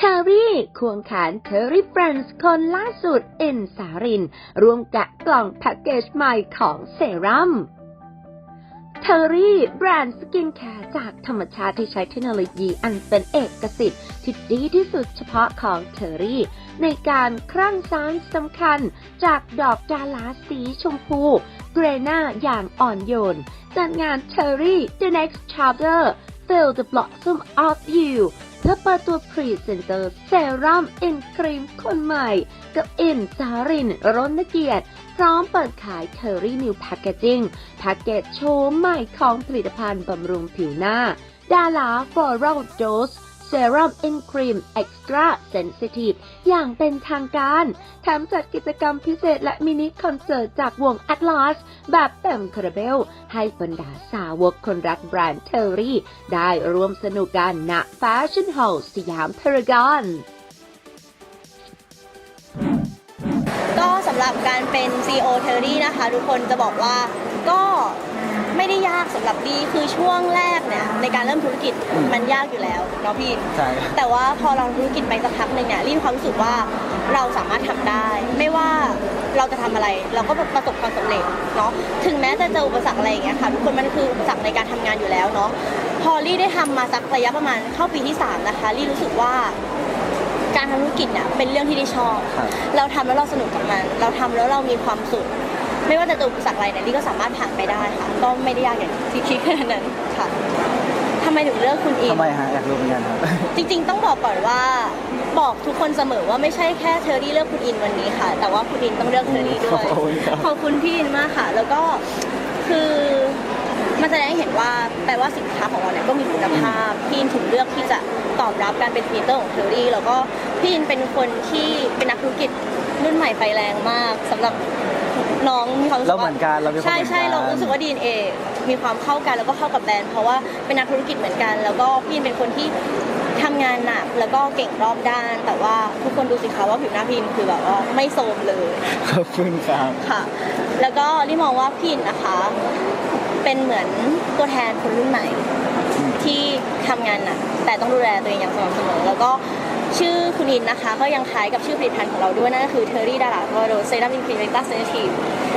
ควงแขนเทอรี่เฟรนส์คนล่าสุดเอ็นสารินรวมกะกล่องแพ็กเกจใหม่ของเซรั่มเทอรี่แบรนด์สกินแคร์จากธรรมชาติที่ใช้เทคโนโลยีอันเป็นเอกสิทธิ์ที่ดีที่สุดเฉพาะของเทอรี่ ในการครั่งสารสำคัญจากดอกดาลาสีชมพู เกรน่าอย่างอ่อนโยน จัดงาน Cherry The Next Chapter Fill the Blossom of You เพื่อเปิดตัวพรีเซนเตอร์เซรั่มอินครีมคนใหม่ กับอินสารินรนเกียรติ พร้อมเปิดขายเทอร์รี่นิวแพคเกจิ้งแพ็กเกจโชว์ใหม่ของผลิตภัณฑ์บำรุงผิวหน้า ดารา Floral Dose Serum in Cream Extra Sensitive อย่างเป็นทางการแถมจัดกิจกรรมพิเศษและมินิคอนเสิร์ตจากวง Atlas แบบเต็มคาราเบล ให้บรรดาสาวกคนรักแบรนด์เทอรี่ ได้ร่วมสนุกกันณ Fashion Hall สยามพารากอนก็สำหรับการเป็น CEO t e r r y นะคะ ทุกคนจะบอกว่าก็ ไม่ได้ยากสำหรับดีคือช่วงแรกเนี่ยในการเริ่มธุรกิจมันยากอยู่แล้วเนาะพี่ ใช่ครับแต่ว่าพอเราธุรกิจไปสักพักหนึ่งเนี่ยรีมีความรู้สึกว่าเราสามารถทำได้ ไม่ว่าเราจะทำอะไร เราก็ประสบความสำเร็จเนาะถึงแม้จะเจออุปสรรคอะไรอย่างเงี้ยค่ะทุกคนมันคืออุปสรรคในการทำงานอยู่แล้วเนาะพอรี่ได้ทำมาสักระยะประมาณเข้าปีที่สามนะคะรี่รู้สึกว่า การทำธุรกิจเนี่ยเป็นเรื่องที่ได้ชอบ ครับ เราทำแล้วเราสนุกกับมัน เราทำแล้วเรามีความสุข ไม่ว่าจะเจออุปสรรคอะไรเนี่ยลี่ก็สามารถผ่านไปได้ค่ะก็ไม่ได้ยากอย่างที่คิดขนาดนั้นค่ะทำไมถึงเลือกคุณอินทำไมฮะอยากรู้เหมือนกันครับ จริงๆ ต้องบอกก่อนว่าบอกทุกคนเสมอว่าไม่ใช่แค่เทอรี่เลือกคุณอินวันนี้ค่ะ แต่ว่าคุณอินต้องเลือกเทอรี่ด้วย ขอบคุณครับ ขอบคุณพี่อินมากค่ะ แล้วก็คือมันแสดงให้เห็นว่าแปลว่าสินค้าของเราเนี่ยก็มีคุณภาพพี่อินถึงเลือกที่จะตอบรับการเป็นพรีเตอร์ของเทอรี่แล้วก็พี่อินเป็นคนที่เป็นนักธุรกิจรุ่นใหม่ไฟแรงมากสำหรับ น้องมีความรู้สึกเราเหมือนกันเรามีความใช่เหมือนกันใช่เรารู้สึกว่า DNA มีความเข้ากันแล้วก็เข้ากับแบรนด์เพราะว่าเป็นนักธุรกิจเหมือนกัน แล้วก็พี่อินเป็นคนที่ทำงานหนักแล้วก็เก่งรอบด้าน แต่ว่าทุกคนดูสิคะว่าผิวหน้าพี่อินคือแบบว่าไม่โทรมเลย ขอบคุณครับ ค่ะ แล้วก็รี่มองว่าพี่อินนะคะ เป็นเหมือนตัวแทนคนรุ่นใหม่ ที่ทำงานหนักแต่ต้องดูแลตัวเองอย่างสม่ำเสมอ แล้วก็ ชื่อคุณอินนะคะ ก็ยังคล้ายกับชื่อผลิตภัณฑ์ของเราด้วยนั่นก็คือเทอรี่ดาราโรเซรั่มอินครีมเวกตาเซนทีฟ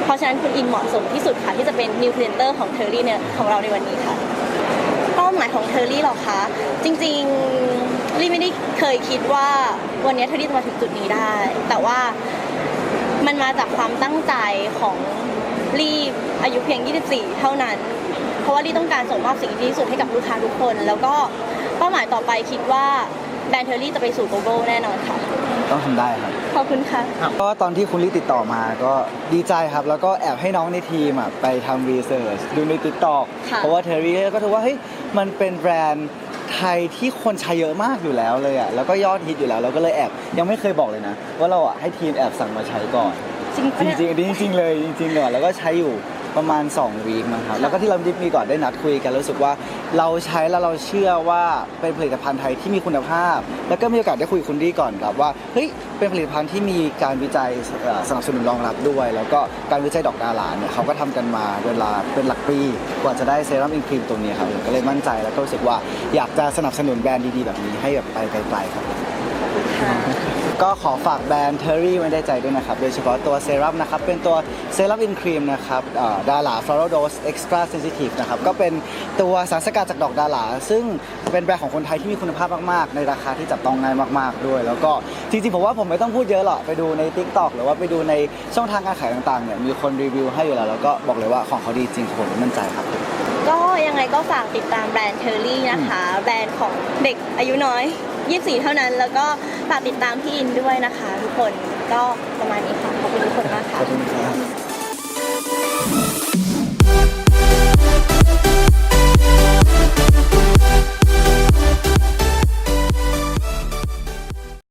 เพราะฉะนั้นคุณอินเหมาะสมที่สุดค่ะ ที่จะเป็นนิวเพลนเตอร์ของเทอรี่เนี่ยของเราในวันนี้ค่ะเป้าหมายของเทอรี่หรอคะจริงๆลี่ไม่ได้เคยคิดว่าวันนี้เทอรี่จะมาถึงจุดนี้ได้ แต่ว่ามันมาจากความตั้งใจของลี่อายุเพียง 24 เท่านั้น เพราะว่าลี่ต้องการส่งมอบสิ่งที่ดีที่สุดให้กับลูกค้าทุกคน แล้วก็เป้าหมายต่อไปคิดว่า แบรนด์เทอรี่จะไปสู่ global แน่นอนค่ะ ต้องทำได้ครับ ขอบคุณค่ะ ก็ตอนที่คุณลิติดต่อมาก็ดีใจครับ แล้วก็แอบให้น้องในทีมอะไปทำรีเสิร์ชดูในติ๊กต็อกค่ะ เพราะว่าเทอรี่ก็ถือว่าเฮ้ยมันเป็นแบรนด์ไทยที่คนใช้เยอะมากอยู่แล้วเลยอะแล้วก็ยอดฮิตอยู่แล้วเราก็เลยแอบยังไม่เคยบอกเลยนะ ว่าเราอะให้ทีมแอบสั่งมาใช้ก่อน จริงจปะเนี่ยริงๆอันนี้จริงๆเลยจริงๆเลยแล้วก็ใช้อยู่ประมาณ2วีคมั้งครับแล้วก็ที่เราดิมีก่อนได้นัดคุยกันรู้สึกว่า เราใช้แล้วเราเชื่อว่าเป็นผลิตภัณฑ์ไทยที่มีคุณภาพ แล้วก็มีโอกาสได้คุยกับคุณดีก่อนครับว่าเฮ้ยเป็นผลิตภัณฑ์ที่มีการวิจัยสนับสนุนรองรับด้วย แล้วก็การวิจัยดอกดาราเนี่ยเขาก็ทำกันมาเวลาเป็นหลักปีกว่าจะได้เซรั่มอินครีมตัวนี้ครับก็เลยมั่นใจแล้วก็รู้สึกว่าอยากจะสนับสนุนแบรนด์ดีๆแบบนี้ให้แบบไปไกลๆครับ ก็ขอฝากแบรนด์ Terry ไว้ในใจด้วยนะครับ โดยเฉพาะตัวเซรั่มนะครับ เป็นตัวเซรั่มอินครีมนะครับดารา Floral Dose Extra Sensitive นะครับ ก็เป็นตัวสารสกัดจากดอกดาราซึ่งเป็นแบรนด์ของคนไทยที่มีคุณภาพมากๆ ในราคาที่จับต้องง่ายมากๆด้วย แล้วก็จริงๆผมว่าผมไม่ต้องพูดเยอะหรอกไปดูใน TikTok หรือว่าไปดูในช่องทางการขายต่างๆเนี่ยมีคนรีวิวให้อยู่แล้วแล้วก็บอกเลยว่าของเขาดีจริงผมมั่นใจครับก็ยังไงก็ฝากติดตามแบรนด์เทอร์รี่นะคะ แบรนด์ของเด็กอายุน้อย 24 เท่านั้น แล้วก็ฝากติดตามพี่อินด้วยนะคะ ทุกคนก็ประมาณนี้ค่ะขอบคุณทุกคนมากค่ะอบคุณครับ